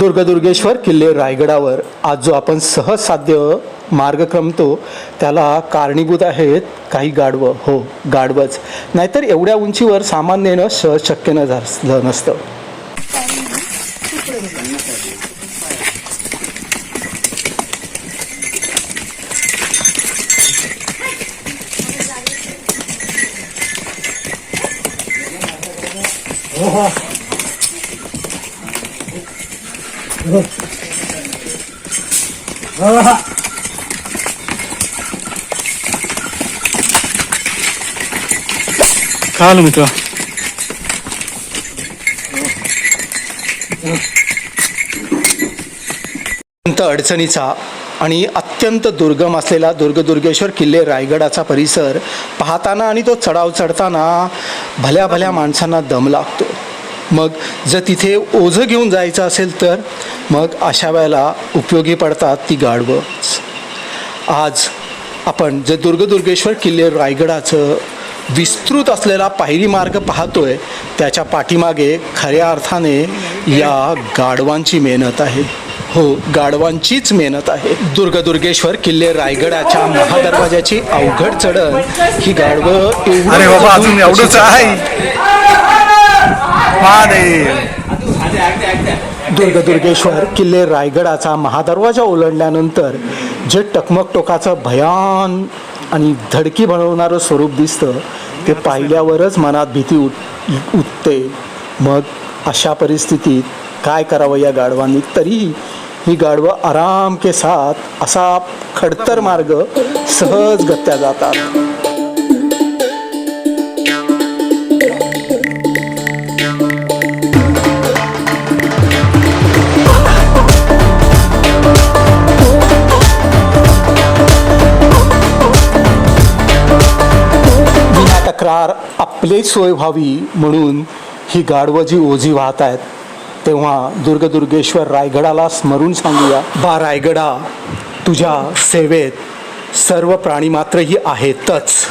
दुर्गदुर्गेश्वर किल्ले रायगडावर आज जो आपण सहज साध्य मार्ग क्रमतो त्याला कारणीभूत आहेत काही गाढवं. हो गाडवंच नाहीतर एवढ्या उंचीवर सामान्य सहज शक्य न झालं नसतं. काय आलं मित्र अत्यंत अडचणीचा आणि अत्यंत दुर्गम असलेला दुर्गदुर्गेश्वर किल्ले रायगडाचा परिसर पाहताना आणि तो चढाव चढताना भल्या भल्या माणसांना दम लागतो. मग जर तिथे ओझं घेऊन जायचं असेल तर मग अशा वेळेला उपयोगी पडतात ती गाडवंच आज आपण जे दुर्गदुर्गेश्वर किल्ले रायगडाचं विस्तृत असलेला पायरी मार्ग पाहतोय त्याच्या पाठीमागे खऱ्या अर्थाने या गाढवांची मेहनत आहे. हो गाढवांचीच मेहनत आहे. दुर्गदुर्गेश्वर किल्ले रायगडाच्या महादरवाजाची अवघड चढण ही गाढवं एवढं अरे बाबा अजून एवढंच आहे. महादेव दुर्गदुर्गेश्वर किल्ले रायगडाचा महादरवाजा ओलांडल्यानंतर जे टकमक टोकाचं भयान आणि धडकी बनवणारं स्वरूप दिसतं ते पाहिल्यावरच मनात भीती उठ उठते मग अशा परिस्थितीत काय करावं या गाढवांनी? तरीही ही गाढवं आराम के साथ असा खडतर मार्ग सहज गत्या जातात. आपली सोय व्हावी म्हणून ही गाढवं जी ओझी वाहत आहेत तेव्हा दुर्गदुर्गेश्वर रायगडाला स्मरून सांगूया बा रायगडा तुझ्या सेवेत सर्व प्राणी मात्रही आहेतच.